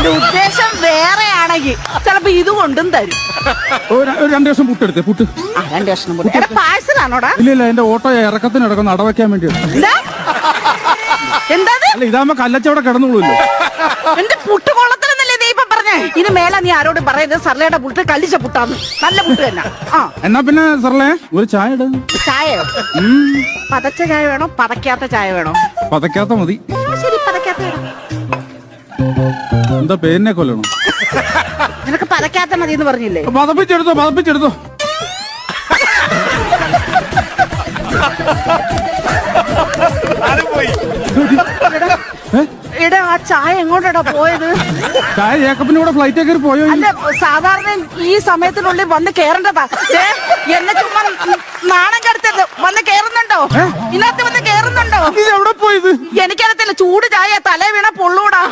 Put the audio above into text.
എന്റെ ഉദ്ദേശം വേറെയാണെങ്കിൽ ചിലപ്പോ ഇത് കൊണ്ടും തരും. ഒരു ഒരു രണ്ട് ദിവസം പുട്ടെടുത്തേ പുട്ട്. ആ രണ്ട് കഷ്ണം കൂടെ എടാ പാഴ്സലാണോടാ? ഇല്ല ഇല്ല എന്റെ ഓട്ടോ ഇറക്കത്തിന് ഇടക്കുന്ന അടവയ്ക്കാൻ വേണ്ടിയാണ് എന്താ? എന്താ അല്ല ഇതാകുമ്പോ കല്ലച്ചവിടെ കിടന്നുള്ളൂല്ലോ എന്റെ പുട്ട് കൊള്ളത്തിലെന്നല്ലേ നീ ഇപ്പൊ പറഞ്ഞേ? ഇത് മേലെ നീ ആരോട് പറയുന്നത്? സർലയുടെ പുട്ട് കല്ലിച്ച പുട്ടാന്ന്. നല്ല പുട്ട് തന്നെ. ആ. എന്നാ പിന്നെ സർലേ ഒരു ചായ ഇട. ചായയോ? പതച്ച ചായ വേണോ? പതക്കാത്ത ചായ വേണോ? പതക്കാത്ത മതി. ആ, ശരി പതക്കാത്ത വേണം. എന്താ പേരിനെ കൊല്ലണം? നിനക്ക് പതക്കാത്ത മതി എന്ന് പറഞ്ഞില്ലേ? മതപ്പിച്ചെടുത്തോ മതപ്പിച്ചെടുത്തോ? എടാ ആ ചായ എങ്ങോട്ടാ പോയത്? ചായ ജേക്കബിന്റെ കൂടെ ഫ്ലൈറ്റ് കയറി പോയോ അല്ല സാധാരണ ഈ സമയത്തിനുള്ളിൽ വന്ന് കേറേണ്ടതാ. എന്നെ ചുമ്മാ നാണം കെടുത്തത് വന്ന് കേറുന്നുണ്ടോ? ഇന്നത്തെ വന്ന് കേറുന്നുണ്ടോ? ഇത് എവിടെ പോയത്? തല വീണ പൊള്ളൂടാ.